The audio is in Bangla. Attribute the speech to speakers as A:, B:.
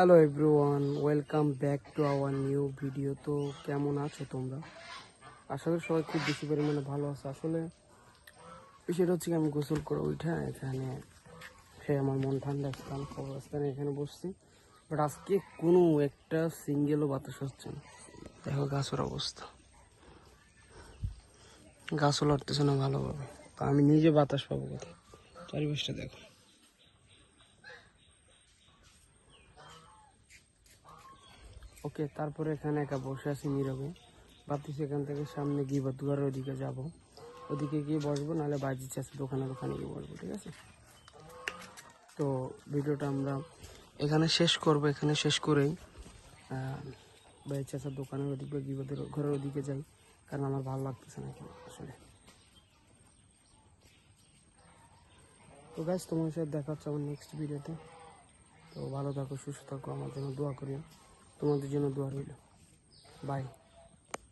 A: Hello everyone welcome back to our new video তো কেমন আছো তোমরা? আশা করি সবাই খুব বেশি পরিমাণে ভালো আছে। আসলে বিষয়টা হচ্ছে আমি গোসল করে উঠে এখানে সে আমার মন ঠান্ডা স্থান খবর কবরস্থানে এখানে বসছি। বাট আজকে কোনো একটা সিঙ্গেলও বাতাস হচ্ছে না। দেখো গাছের অবস্থা। গাছও লড়তেছে না ভালোভাবে। তো আমি নিজে বাতাস পাবো কোথায়? চারিপাশটা দেখো। ওকে, তারপরে এখানে একা বসে আছি নীরবে। ভাবতেছি এখান থেকে সামনে গিয়ে বা দুয়ারের ওদিকে যাব। ওদিকে গিয়ে বসবো, নাহলে বাইজি আছে দোকানে দোকানে গিয়ে বসবো, ঠিক আছে? তো ভিডিওটা আমরা এখানে শেষ করব, এখানে শেষ করেই। বাইজি চাষার দোকানের ওদিকে গিয়ে ওদের ঘরের ওদিকে যাই, কারণ আমার ভালো লাগতেছে না আসলে। তো গাছ তোমার সাথে দেখা হচ্ছে আমার নেক্সট ভিডিওতে তো ভালো থাকো, সুস্থ থাকো, আমার জন্য দোয়া করিও। তোমাদের জন্য দোয়া রইল বাই